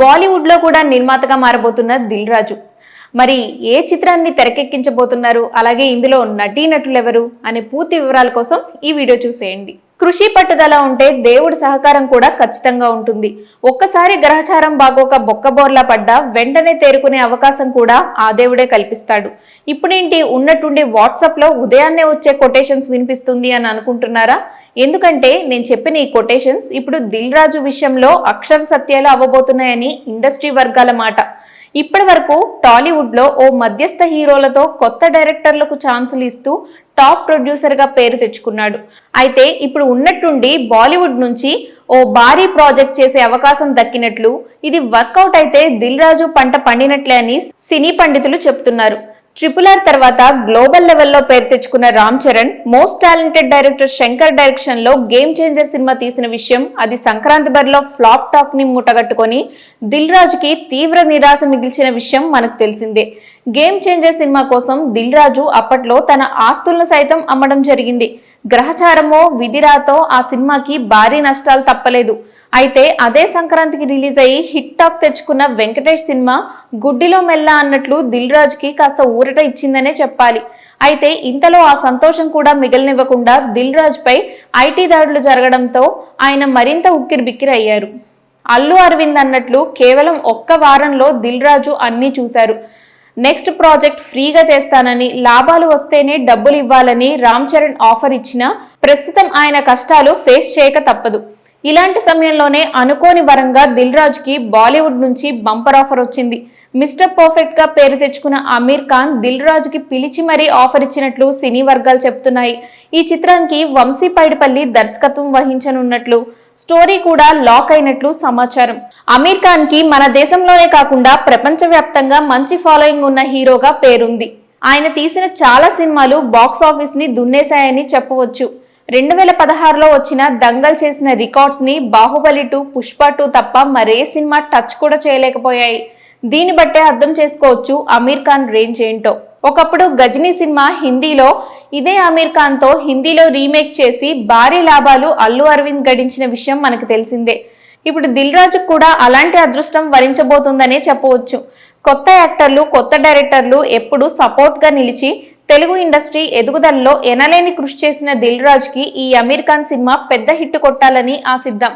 బాలీవుడ్లో కూడా నిర్మాతగా మారబోతున్న దిల్ రాజు మరి ఏ చిత్రాన్ని తెరకెక్కించబోతున్నారు? అలాగే ఇందులో నటీనటులు ఎవరు అనే పూర్తి వివరాల కోసం ఈ వీడియో చూసేయండి. కృషి పట్టుదల ఉంటే దేవుడి సహకారం కూడా ఖచ్చితంగా ఉంటుంది. ఒక్కసారి గ్రహచారం బాగోక బొక్కబోర్లా పడ్డా వెంటనే తేరుకునే అవకాశం కూడా ఆ దేవుడే కల్పిస్తాడు. ఇప్పుడేంటి? ఉన్నట్టుండి వాట్సాప్లో ఉదయాన్నే వచ్చే కొటేషన్స్ వినిపిస్తుంది అని అనుకుంటున్నారా? ఎందుకంటే నేను చెప్పిన ఈ కొటేషన్స్ ఇప్పుడు దిల్ రాజు విషయంలో అక్షర సత్యాలు అవ్వబోతున్నాయని ఇండస్ట్రీ వర్గాల మాట. ఇప్పటి వరకు టాలీవుడ్లో ఓ మధ్యస్థ హీరోలతో కొత్త డైరెక్టర్లకు ఛాన్సులు ఇస్తూ టాప్ ప్రొడ్యూసర్గా పేరు తెచ్చుకున్నాడు. అయితే ఇప్పుడు ఉన్నట్టుండి బాలీవుడ్ నుంచి ఓ భారీ ప్రాజెక్ట్ చేసే అవకాశం దక్కినట్లు ఇది వర్కౌట్ అయితే దిల్ రాజు పంట పండినట్లే అని సినీ పండితులు చెప్తున్నారు. ట్రిపుల్ ఆర్ తర్వాత గ్లోబల్ లెవెల్లో పేరు తెచ్చుకున్న Ram Charan most talented director Shankar డైరెక్షన్లో గేమ్ చేంజర్ సినిమా తీసిన విషయం అది సంక్రాంతి బరిలో ఫ్లాప్ టాక్ని మూటగట్టుకొని దిల్ రాజుకి తీవ్ర నిరాశ మిగిల్చిన విషయం మనకు తెలిసిందే. గేమ్ చేంజర్ సినిమా కోసం దిల్ రాజు అప్పట్లో తన ఆస్తులను సైతం అమ్మడం జరిగింది. గ్రహచారమో విధిరాతో ఆ సినిమాకి భారీ నష్టాలు తప్పలేదు. అయితే అదే సంక్రాంతికి రిలీజ్ అయ్యి హిట్ టాక్ తెచ్చుకున్న వెంకటేష్ సినిమా గుడ్డిలో మెల్ల అన్నట్లు దిల్ రాజుకి కాస్త ఊరట ఇచ్చిందనే చెప్పాలి. అయితే ఇంతలో ఆ సంతోషం కూడా మిగిలినివ్వకుండా దిల్ రాజుపై ఐటీ దాడులు జరగడంతో ఆయన మరింత ఉక్కిరి బిక్కిరి అయ్యారు. అల్లు అరవింద్ అన్నట్లు కేవలం ఒక్క వారంలో దిల్ రాజు అన్నీ చూశారు. నెక్స్ట్ ప్రాజెక్ట్ ఫ్రీగా చేస్తానని లాభాలు వస్తేనే డబ్బులు ఇవ్వాలని రామ్ చరణ్ ఆఫర్ ఇచ్చినా ప్రస్తుతం ఆయన కష్టాలు ఫేస్ చేయక తప్పదు. ఇలాంటి సమయంలోనే అనుకోని వరంగా దిల్ రాజుకి బాలీవుడ్ నుంచి బంపర్ ఆఫర్ వచ్చింది. మిస్టర్ పర్ఫెక్ట్గా పేరు తెచ్చుకున్న అమీర్ ఖాన్ దిల్ రాజుకి పిలిచి మరీ ఆఫర్ ఇచ్చినట్లు సినీ వర్గాలు చెప్తున్నాయి. ఈ చిత్రానికి వంశీ పైడిపల్లి దర్శకత్వం వహించనున్నట్లు స్టోరీ కూడా లాక్ అయినట్లు సమాచారం. అమీర్ ఖాన్కి మన దేశంలోనే కాకుండా ప్రపంచవ్యాప్తంగా మంచి ఫాలోయింగ్ ఉన్న హీరోగా పేరుంది. ఆయన తీసిన చాలా సినిమాలు బాక్స్ ఆఫీస్ని దున్నేశాయని చెప్పవచ్చు. రెండు వేల పదహారులో వచ్చిన దంగల్ చేసిన రికార్డ్స్ని బాహుబలి టూ పుష్ప టూ తప్ప మరే సినిమా టచ్ కూడా చేయలేకపోయాయి. దీన్ని బట్టే అర్థం చేసుకోవచ్చు అమీర్ ఖాన్ రేంజ్ ఏంటో. ఒకప్పుడు గజనీ సినిమా హిందీలో ఇదే అమీర్ ఖాన్తో హిందీలో రీమేక్ చేసి భారీ లాభాలు అల్లు అరవింద్ గడించిన విషయం మనకు తెలిసిందే. ఇప్పుడు దిల్ రాజుకు కూడా అలాంటి అదృష్టం వరించబోతుందనే చెప్పవచ్చు. కొత్త యాక్టర్లు కొత్త డైరెక్టర్లు ఎప్పుడు సపోర్ట్గా నిలిచి తెలుగు ఇండస్ట్రీ ఎదుగుదలలో ఎనలేని కృషి చేసిన దిల్ రాజుకి ఈ అమీర్ ఖాన్ సినిమా పెద్ద హిట్ కొట్టాలని ఆశిద్దాం.